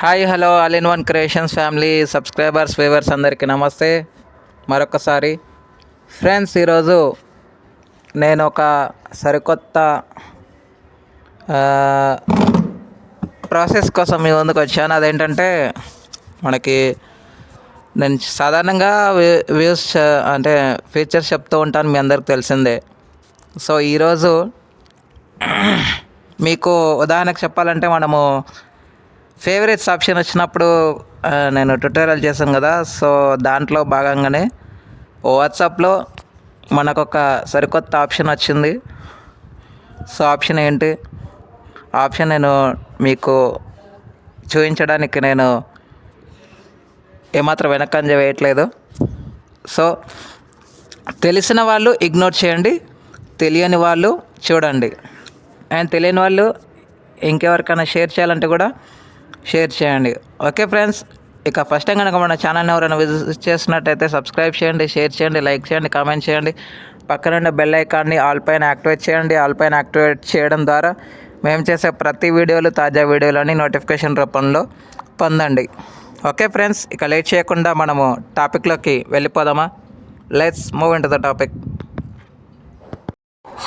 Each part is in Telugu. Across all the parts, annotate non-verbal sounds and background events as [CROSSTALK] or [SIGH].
Hi hello all in one creations family subscribers viewers అందరికీ నమస్తే. మరొకసారి ఫ్రెండ్స్ ఈరోజు నేను ఒక సరికొత్త ప్రాసెస్ కోసం మీ ముందుకు వచ్చాను. అదేంటంటే మనకి నేను సాధారణంగా వ్యూస్ అంటే ఫీచర్స్ చెప్తూ ఉంటాను మీ అందరికి తెలిసిందే. సో ఈరోజు మీకు ఉదాహరణకు చెప్పాలంటే మనము ఫేవరెట్స్ ఆప్షన్ వచ్చినప్పుడు నేను ట్యూటోరియల్ చేశాను కదా సో దాంట్లో భాగంగానే వాట్సాప్లో మనకు ఒక సరికొత్త ఆప్షన్ వచ్చింది. సో ఆప్షన్ ఏంటి? ఆప్షన్ నేను మీకు చూపించడానికి నేను ఏమాత్రం వెనకంజ వేయట్లేదు. సో తెలిసిన వాళ్ళు ఇగ్నోర్ చేయండి తెలియని వాళ్ళు చూడండి. అండ్ తెలియని వాళ్ళు ఇంకెవరికైనా షేర్ చేయాలంటే కూడా షేర్ చేయండి. ఓకే ఫ్రెండ్స్ ఇక ఫస్ట్ టైం కనుక మన ఛానల్ని ఎవరైనా విజిట్ చేసినట్టయితే సబ్స్క్రైబ్ చేయండి షేర్ చేయండి లైక్ చేయండి కామెంట్ చేయండి. పక్కన ఉన్న బెల్ ఐకాన్ని ఆల్ పైన యాక్టివేట్ చేయండి. ఆల్ పైన యాక్టివేట్ చేయడం ద్వారా మేము చేసే ప్రతి వీడియోలు తాజా వీడియోలని నోటిఫికేషన్ రూపంలో పొందండి. ఓకే ఫ్రెండ్స్ ఇక లేట్ చేయకుండా మనము టాపిక్లోకి వెళ్ళిపోదామా? Let's move into the topic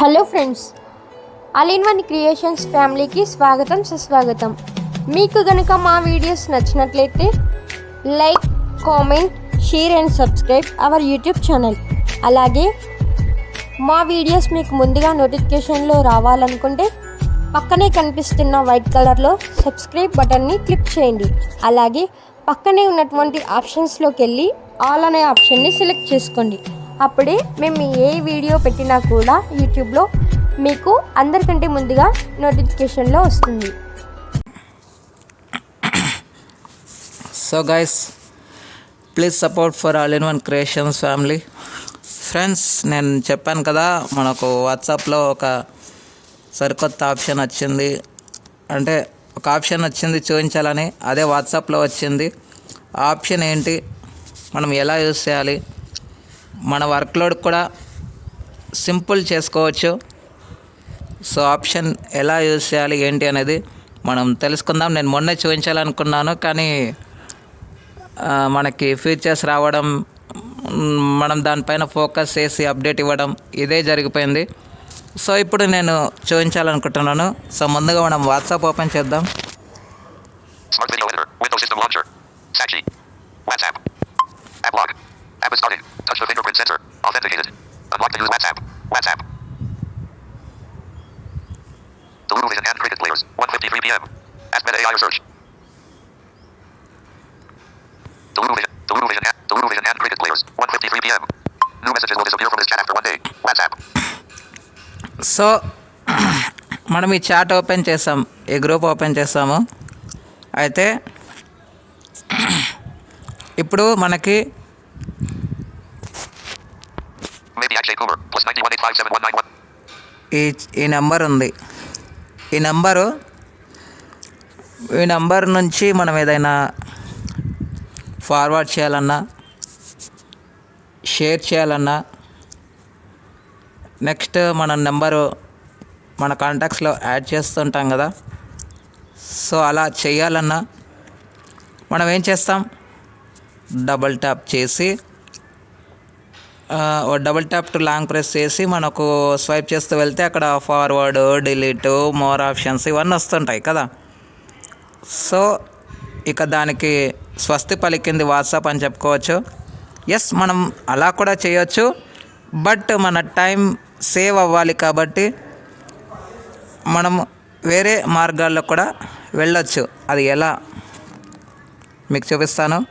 hello friends all in one creations ఫ్యామిలీకి స్వాగతం సుస్వాగతం. మీకు గనుక మా వీడియోస్ నచ్చినట్లయితే like comment share and subscribe our YouTube channel. అలాగే మా వీడియోస్ మీకు ముందుగా నోటిఫికేషన్లో రావాలనుకుంటే పక్కనే కనిపిస్తున్న వైట్ కలర్లో సబ్స్క్రైబ్ బటన్ని క్లిక్ చేయండి. అలాగే పక్కనే ఉన్నటువంటి ఆప్షన్స్లోకి వెళ్ళి ఆల్ అనే ఆప్షన్ని సెలెక్ట్ చేసుకోండి. అప్పుడే మేము ఏ వీడియో పెట్టినా కూడా యూట్యూబ్లో మీకు అందరికంటే ముందుగా నోటిఫికేషన్లో వస్తుంది. So guys please support for all in one creations family friends నేను చెప్పాను కదా మనకు వాట్సాప్లో ఒక సరికొత్త ఆప్షన్ వచ్చింది. అంటే ఒక ఆప్షన్ వచ్చింది చూపించాలని అదే వాట్సాప్లో వచ్చింది. ఆప్షన్ ఏంటి? మనం ఎలా యూస్ చేయాలి? మన వర్క్లోడ్ కూడా సింపుల్ చేసుకోవచ్చు. సో ఆప్షన్ ఎలా యూజ్ చేయాలి ఏంటి అనేది మనం తెలుసుకుందాం. నేను మొన్నే చూపించాలనుకున్నాను కానీ మనకి ఫీచర్స్ రావడం మనం దానిపైన ఫోకస్ చేసి అప్డేట్ ఇవ్వడం ఇదే జరిగిపోయింది సో ఇప్పుడు నేను చూపించాలనుకుంటున్నాను సో ముందుగా మనం వాట్సాప్ ఓపెన్ చేద్దాం WhatsApp. App log. App is started. Touch the fingerprint sensor. Authenticated. Unlock to use WhatsApp. So మనం ఈ చాట్ ఓపెన్ చేసాం ఈ గ్రూప్ ఓపెన్ చేసాము అయితే ఇప్పుడు మనకి Maybe Akshay Kumar. Plus 918579191. ఈ ఈ నెంబర్ ఉంది ఈ నెంబరు ఈ నెంబర్ నుంచి మనం ఏదైనా ఫార్వర్డ్ చేయాలన్నా షేర్ చేయాలన్నా నెక్స్ట్ మన నెంబరు మన కాంటాక్ట్స్లో యాడ్ చేస్తుంటాం కదా. సో అలా చేయాలన్నా మనం ఏం చేస్తాం? డబల్ ట్యాప్ చేసి double tap to long press చేసి మనకు స్వైప్ చేస్తూ వెళ్తే అక్కడ ఫార్వర్డ్ డిలీట్ మోర్ ఆప్షన్స్ ఇవన్నీ వస్తుంటాయి కదా. సో ఇక దానికి స్వస్తి పలికింది వాట్సాప్ అని చెప్పుకోవచ్చు. ఎస్ మనం అలా కూడా చేయొచ్చు. బట్ మన టైం సేవ్ అవ్వాలి కాబట్టి మనం వేరే మార్గాల్లో కూడా వెళ్ళొచ్చు. అది ఎలా? మీకు చూపిస్తాను.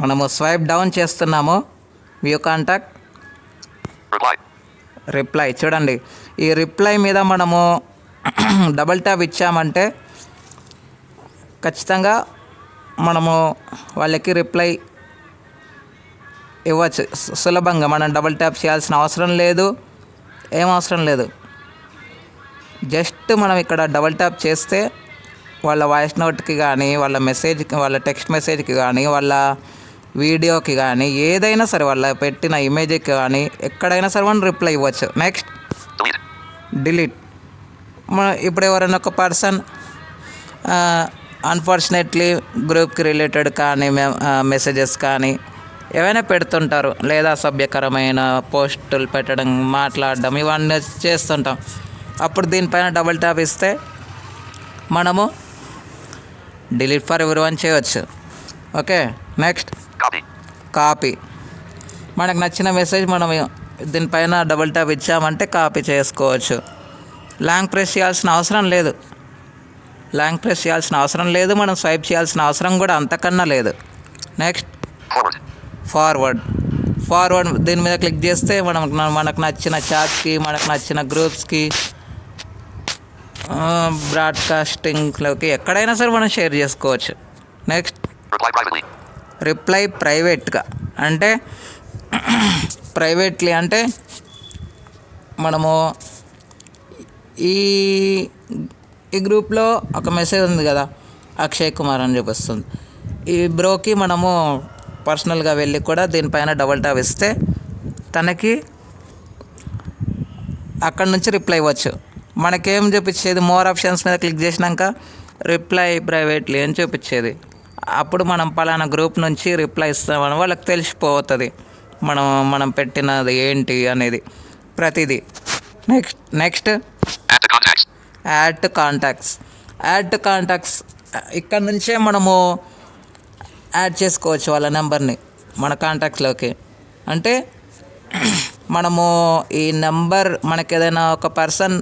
మనము స్వైప్ డౌన్ చేస్తున్నాము. View contact. రిప్లై చూడండి. ఈ రిప్లై మీద మనము [CLEARS THROAT] డబల్ ట్యాప్ ఇచ్చామంటే ఖచ్చితంగా మనము వాళ్ళకి రిప్లై ఇవ్వచ్చు. సు- సులభంగా మనం డబల్ ట్యాప్ చేయాల్సిన అవసరం లేదు. ఏం అవసరం లేదు. జస్ట్ మనం ఇక్కడ డబల్ ట్యాప్ చేస్తే వాళ్ళ వాయిస్ నోట్కి కానీ వాళ్ళ మెసేజ్కి వాళ్ళ టెక్స్ట్ మెసేజ్కి కానీ వాళ్ళ వీడియోకి కానీ ఏదైనా సరే వాళ్ళ పెట్టిన ఇమేజ్కి కానీ ఎక్కడైనా సరే మనం రిప్లై ఇవ్వచ్చు. నెక్స్ట్ డిలీట్ మన ఇప్పుడు ఎవరైనా ఒక పర్సన్ అన్ఫార్చునేట్లీ గ్రూప్కి రిలేటెడ్ కానీ మెసేజెస్ కానీ ఏవైనా పెడుతుంటారు. లేదా సభ్యకరమైన పోస్టులు పెట్టడం మాట్లాడడం ఇవన్నీ చేస్తుంటాం. అప్పుడు దీనిపైన డబుల్ ట్యాప్ ఇస్తే మనము డిలీట్ ఫర్ ఎవరి వన్ చేయవచ్చు ఓకే? నెక్స్ట్. కాపీ. మనకు నచ్చిన మెసేజ్ మనం దీనిపైన డబుల్ ట్యాప్ ఇచ్చామంటే కాపీ చేసుకోవచ్చు. లాంగ్ ప్రెస్ చేయాల్సిన అవసరం లేదు. లాంగ్ ప్రెస్ చేయాల్సిన అవసరం లేదు. మనం స్వైప్ చేయాల్సిన అవసరం కూడా అంతకన్నా లేదు. నెక్స్ట్. ఫార్వర్డ్ ఫార్వర్డ్ దీని మీద క్లిక్ చేస్తే మనం మనకు నచ్చిన చాట్కి మనకు నచ్చిన గ్రూప్స్కి బ్రాడ్కాస్టింగ్లోకి ఎక్కడైనా సరే మనం షేర్ చేసుకోవచ్చు. నెక్స్ట్. రిప్లై ప్రైవేట్గా అంటే ప్రైవేట్లీ అంటే మనము ఈ ఈ గ్రూప్లో ఒక మెసేజ్ ఉంది కదా అక్షయ్ కుమార్ అని చూపిస్తుంది ఈ బ్రోకి మనము పర్సనల్గా వెళ్ళి కూడా దీనిపైన డబల్ టాప్ ఇస్తే తనకి అక్కడ నుంచి రిప్లై ఇవ్వచ్చు. మనకేం చూపించేది? మోర్ ఆప్షన్స్ మీద క్లిక్ చేసినాక రిప్లై ప్రైవేట్లీ అని చూపించేది. అప్పుడు మనం పలానా గ్రూప్ నుంచి రిప్లై ఇస్తామని వాళ్ళకి తెలిసిపోతుంది. మనం మనం పెట్టినది ఏంటి అనేది. ప్రతిదీ. Next next. Add to contacts. Add to contacts. ఇక్కడ నుంచే మనము యాడ్ చేసుకోవచ్చు వాళ్ళ నెంబర్ని మన కాంటాక్ట్స్లోకి. అంటే మనము ఈ నెంబర్ మనకి ఏదైనా ఒక పర్సన్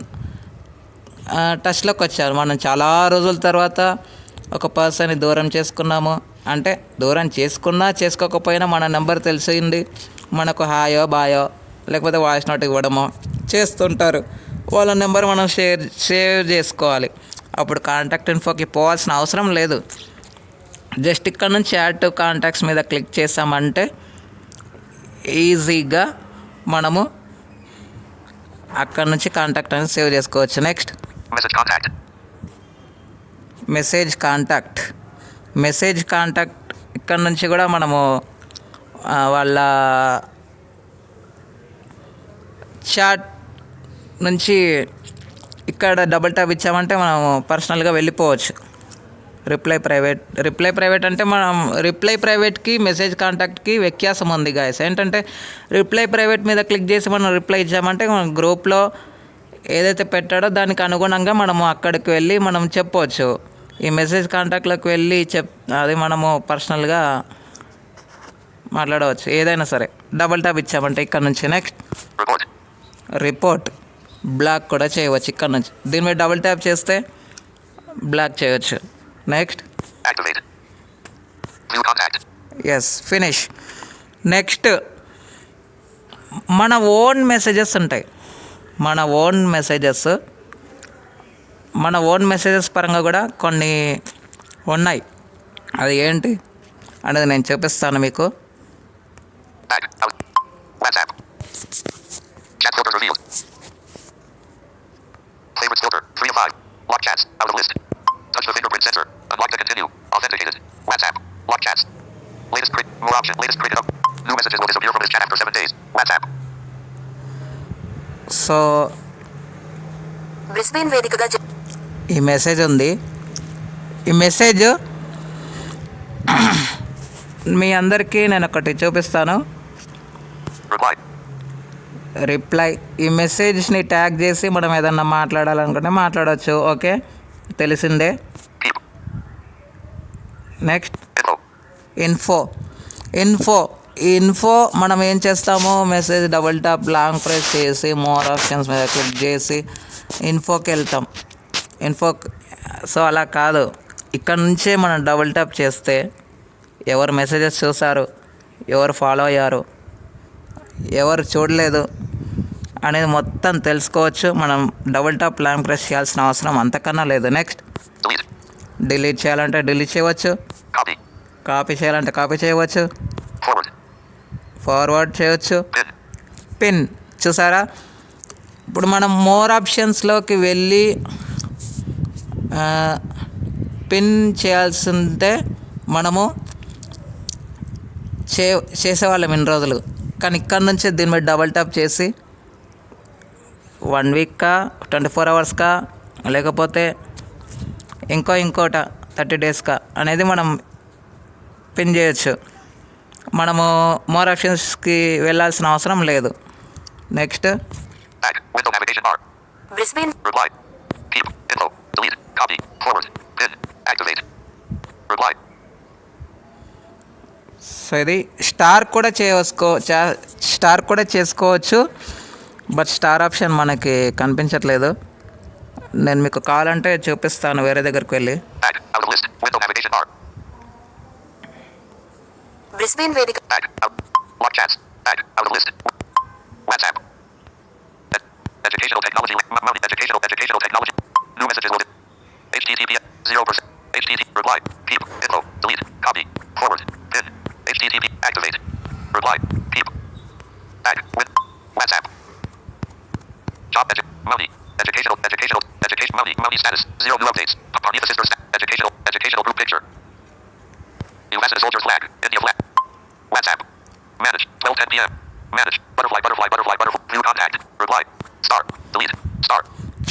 టచ్లోకి వచ్చారు. మనం చాలా రోజుల తర్వాత ఒక పర్సన్ని దూరం చేసుకున్నాము. అంటే దూరం చేసుకున్నా చేసుకోకపోయినా మన నెంబర్ తెలిసింది మనకు హాయో బాయో లేకపోతే వాయిస్ నోట్ ఇవ్వడమో చేస్తుంటారు. వాళ్ళ నెంబర్ మనం షేర్ సేవ్ చేసుకోవాలి. అప్పుడు కాంటాక్ట్ ఇన్ఫోకి పోవాల్సిన అవసరం లేదు. జస్ట్ ఇక్కడ నుంచి యాడ్ టు కాంటాక్ట్స్ మీద క్లిక్ చేసామంటే ఈజీగా మనము అక్కడ నుంచి కాంటాక్ట్ అనేది సేవ్ చేసుకోవచ్చు. Next. Message contact message contact ఇక్కడ నుంచి కూడా మనము వాళ్ళ చాట్ నుంచి ఇక్కడ డబుల్ ట్యాప్ ఇచ్చామంటే మనం పర్సనల్గా వెళ్ళిపోవచ్చు. రిప్లై ప్రైవేట్ రిప్లై ప్రైవేట్ అంటే మనం రిప్లై ప్రైవేట్కి మెసేజ్ కాంటాక్ట్కి వ్యత్యాసం ఉంది గాయస్ ఏంటంటే రిప్లై ప్రైవేట్ మీద క్లిక్ చేసి మనం రిప్లై ఇచ్చామంటే మన గ్రూప్లో ఏదైతే పెట్టాడో దానికి అనుగుణంగా మనము అక్కడికి వెళ్ళి మనం చెప్పవచ్చు ఈ మెసేజ్ కాంటాక్ట్లోకి వెళ్ళి చెప్ అది మనము పర్సనల్గా మాట్లాడవచ్చు. ఏదైనా సరే. డబల్ ట్యాప్ ఇచ్చామంటే ఇక్కడ నుంచి నెక్స్ట్. రిపోర్ట్ బ్లాక్ కూడా చేయవచ్చు ఇక్కడ నుంచి. దీని మీద డబుల్ ట్యాప్ చేస్తే బ్లాక్ చేయవచ్చు నెక్స్ట్. ఎస్ ఫినిష్ నెక్స్ట్ మన ఓన్ మెసేజెస్ ఉంటాయి. మన ఓన్ మెసేజెస్ మన ఓన్ మెసేజెస్ పరంగా కూడా కొన్ని ఉన్నాయి. అది ఏంటి? అనేది నేను చూపిస్తాను మీకు. సో బ్రిస్బేన్ వేదికగా ఈ మెసేజ్ ఉంది. ఈ మెసేజ్ మీ అందరికీ నేను ఒకటి చూపిస్తాను. రిప్లై ఈ మెసేజ్ని ట్యాగ్ చేసి మనం ఏదన్నా మాట్లాడాలనుకుంటే మాట్లాడవచ్చు ఓకే? తెలిసిందే. నెక్స్ట్. ఇన్ఫో ఇన్ఫో ఇన్ఫో మనం ఏం చేస్తామో message double tap long press చేసి మోర్ ఆప్షన్స్ మీద క్లిక్ చేసి ఇన్ఫోకి వెళ్తాం ఇన్ఫో సో అలా కాదు ఇక్కడ నుంచే మనం డబుల్ టాప్ చేస్తే ఎవరు మెసేజెస్ చూసారు ఎవరు ఫాలో అయ్యారు ఎవరు చూడలేదు అనేది మొత్తం తెలుసుకోవచ్చు మనం డబుల్ టాప్ లాంగ్ ప్రెస్ చేయాల్సిన అవసరం అంతకన్నా లేదు నెక్స్ట్. డిలీట్ చేయాలంటే డిలీట్ చేయవచ్చు. కాపీ చేయాలంటే కాపీ చేయవచ్చు. ఫార్వర్డ్ చేయవచ్చు పిన్ చూసారా? ఇప్పుడు మనం మోర్ ఆప్షన్స్లోకి వెళ్ళి పిన్ చేయాల్సి ఉంటే మనము చే చేసేవాళ్ళం ఇన్ని రోజులు. కానీ ఇక్కడ నుంచి దీని మీద డబల్ ట్యాప్ చేసి వన్ వీక్కా ట్వంటీ ఫోర్ అవర్స్కా లేకపోతే ఇంకో ఇంకోట థర్టీ డేస్కా అనేది మనం పిన్ చేయొచ్చు. మనము మోర్ ఆప్షన్స్కి వెళ్ళాల్సిన అవసరం లేదు. నెక్స్ట్. సో ఇది స్టార్ కూడా చేసుకో స్టార్ కూడా చేసుకోవచ్చు. బట్ స్టార్ ఆప్షన్ మనకి కనిపించట్లేదు. నేను మీకు కావాలంటే చూపిస్తాను వేరే దగ్గరికి వెళ్ళి. Uh, chats. Back. Out of list. WhatsApp. Ed- educational technology. Mounting educational educational technology. New messages loaded. HTTP. Zero percent. HTTP. Reply. Keep. Info. Delete. Copy. Forward. Pin. HTTP. Activate. Reply. Keep. Back. With WhatsApp. Job edu- Mounty. Educational educational education Mounty Mounty status. Zero new updates. Sisters. Educational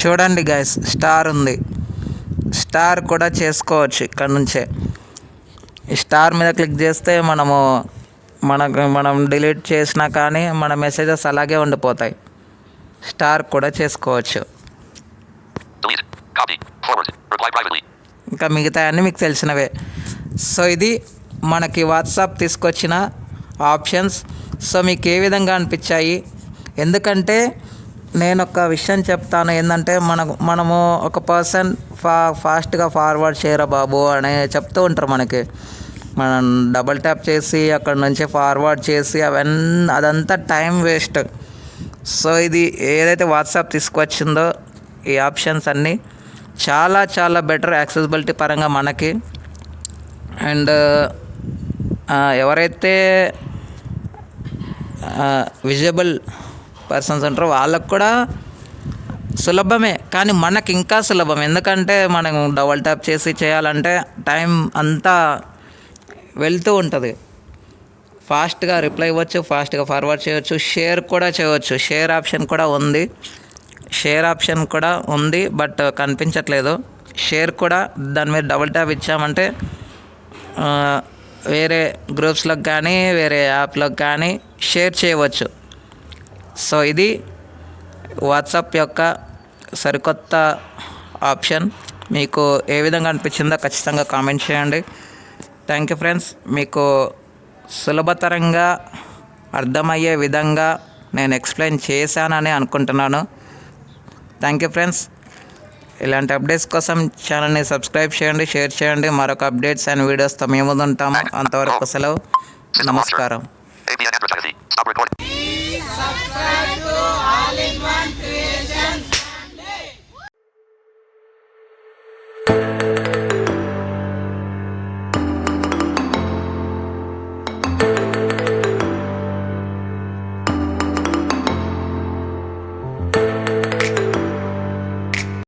చూడండి గైస్ స్టార్ ఉంది. స్టార్ కూడా చేసుకోవచ్చు ఇక్కడ నుంచే. ఈ స్టార్ మీద క్లిక్ చేస్తే మనము మనకు మనం డిలీట్ చేసినా కానీ మన మెసేజెస్ అలాగే ఉండిపోతాయి. స్టార్ కూడా చేసుకోవచ్చు. ఇంకా మిగతా అన్నీ మీకు తెలిసినవే. సో ఇది మనకి వాట్సాప్ తీసుకొచ్చిన ఆప్షన్స్ సో మీకు ఏ విధంగా అనిపించాయి? ఎందుకంటే నేను ఒక విషయం చెప్తాను ఏంటంటే మనకు మనము ఒక పర్సన్ ఫా ఫాస్ట్గా ఫార్వర్డ్ చేయరా బాబు అని చెప్తూ ఉంటారు మనకి. మనం డబల్ ట్యాప్ చేసి అక్కడ నుంచి ఫార్వర్డ్ చేసి అవన్నీ అదంతా టైం వేస్ట్. సో ఇది ఏదైతే వాట్సాప్ తీసుకొచ్చిందో ఈ ఆప్షన్స్ అన్నీ చాలా చాలా బెటర్ యాక్సెసిబిలిటీ పరంగా మనకి. అండ్ ఎవరైతే విజిబుల్ పర్సన్స్ ఉంటారో. వాళ్ళకు కూడా సులభమే కానీ మనకి ఇంకా సులభం. ఎందుకంటే మనం డబల్ ట్యాప్ చేసి చేయాలంటే టైం అంతా వెళ్తూ ఉంటుంది. ఫాస్ట్గా రిప్లై ఇవ్వచ్చు ఫాస్ట్గా ఫార్వర్డ్ చేయవచ్చు షేర్ కూడా చేయవచ్చు షేర్ ఆప్షన్ కూడా ఉంది. షేర్ ఆప్షన్ కూడా ఉంది బట్ కనిపించట్లేదు. షేర్ కూడా దాని మీద డబుల్ ట్యాప్ ఇచ్చామంటే వేరే గ్రూప్స్లోకి కానీ వేరే యాప్లోకి కానీ షేర్ చేయవచ్చు. సో ఇది వాట్సాప్ యొక్క సరికొత్త ఆప్షన్ మీకు ఏ విధంగా అనిపించిందో ఖచ్చితంగా కామెంట్ చేయండి థ్యాంక్ యూ ఫ్రెండ్స్ మీకు సులభతరంగా అర్థమయ్యే విధంగా నేను ఎక్స్ప్లెయిన్ చేశానని అనుకుంటున్నాను థ్యాంక్ యూ ఫ్రెండ్స్ ఇలాంటి అప్డేట్స్ కోసం ఛానల్ని సబ్స్క్రైబ్ చేయండి షేర్ చేయండి మరొక అప్డేట్స్ అండ్ వీడియోస్తో మేము ఉంటాము అంతవరకు సెలవు నమస్కారం Ashhadu an la ilaha